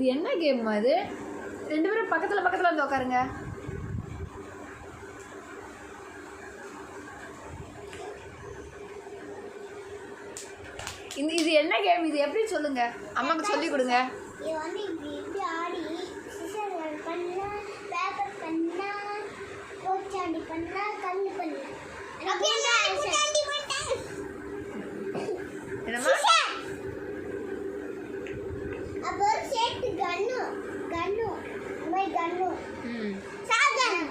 இது என்ன கேம் அது? ரெண்டு பேரும் பக்கத்தில் பக்கத்தில் வந்து உட்காருங்க இந்த இது என்ன கேம் இது எப்படி சொல்லுங்க? அம்மாவுக்கு சொல்லி கொடுங்க. இது வந்து இப்படி இப்படி ஆடி சிசர் பண்ணா பேப்பர் பண்ணா கோச்சாண்டி பண்ணா கல்லு பண்ணா என்னம்மா அப்போ சேர்த்து கண்ணு கண்ணு இந்த மாதிரி கண்ணு ம் சாகன்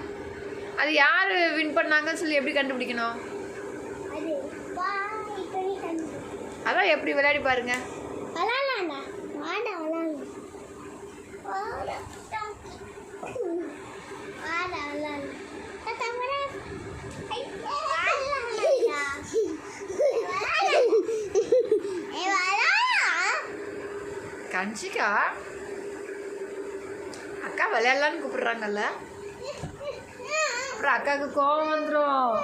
அது யார் வின் பண்ணாங்கன்னு சொல்லி எப்படி கண்டுபிடிக்கணும்? அதான் எப்படி விளையாடி பாருங்க. கன்ஷிகா அக்கா விளையாடலான்னு கூப்பிடுறாங்கல்ல. அப்புறம் அக்காவுக்கு கோவம் வந்துடும்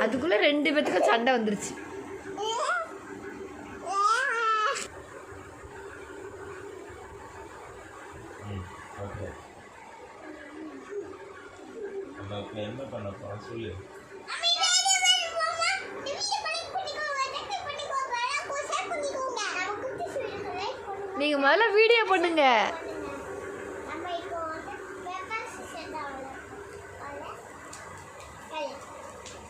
அதுக்குள்ளே ரெண்டு பேத்துக்கும் சண்டை வந்துருச்சு. என்ன பண்ண போகிறோம் சொல்லு. நீங்கள் முதல்ல வீடியோ பண்ணுங்க நம்ம இப்போ வந்து பேப்பர் சிசர் தான் விளையாடுறோம். விளையாடு. ஆ. அது சிசர்.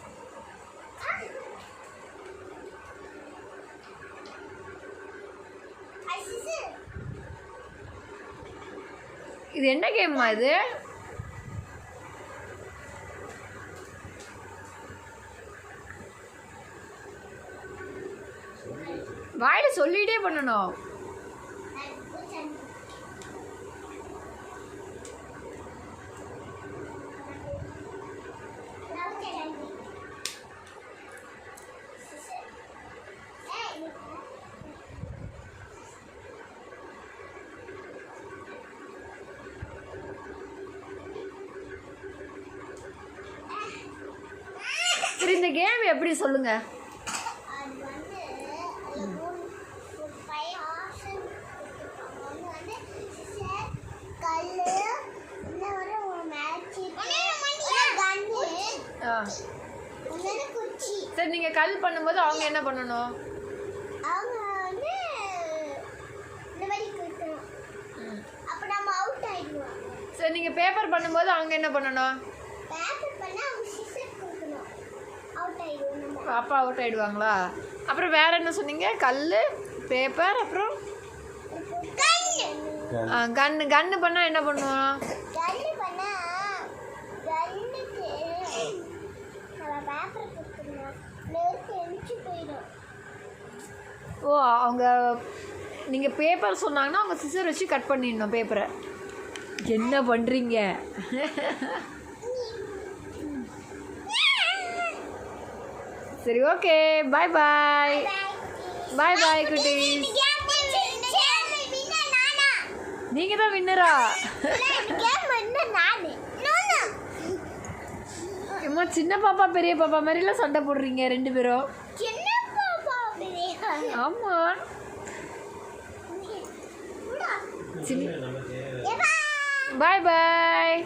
இது என்ன கேம்மா இது? வாயில சொல்லிட்டே பண்ணணும் அது பூச்சாண்டி. பூச்சாண்டி. சிசர். ஏய், இது பாரு. சரி இந்த கேம் எப்படி சொல்லுங்க அது வந்து அதுல மூணு ஒரு ஃபைவ் ஆப்ஷன் கொடுத்துருப்பாங்க ஒன்று வந்து சிசர் கல் இன்னும் ஒரு ஒரு மேட்ச் கன்னு ஆ. ஒன்று குச்சி. சரி நீங்கள் கல் பண்ணும்போது அவங்க என்ன பண்ணணும்? அவங்க வந்து இந்த மாதிரி கொடுக்கணும் ம். அப்போ நம்ம அவுட் ஆயிடுவோம். சரி நீங்கள் பேப்பர் பண்ணும்போது அவங்க என்ன பண்ணணும்? பேப்பர் பண்ண அவங்க சிசர் கொடுக்கணும் அவுட் ஆயிடுவோம் நம்ம அப்பா அவுட் ஆயிடுவாங்களா? அப்புறம் வேற என்ன சொன்னீங்க? கல் பேப்பர் அப்புறம் கன்று கன்று பண்ணால் என்ன பண்ணுவோம்? ஓ அவங்க நீங்கள் பேப்பர் சொன்னாங்கன்னா அவங்க சிசர் வச்சு கட் பண்ணிடணும் பேப்பரை என்ன பண்ணுறீங்க சரி ஓகே பாய் பாய் பாய் பாய் குட்டீஸ். நீங்கள் தான் வின்னரா அம்மா சின்ன பாப்பா பெரிய பாப்பா மாதிரிலாம் சண்டை போடுறீங்க ரெண்டு பேரும். சின்ன நமக்கு பாய் பாய்.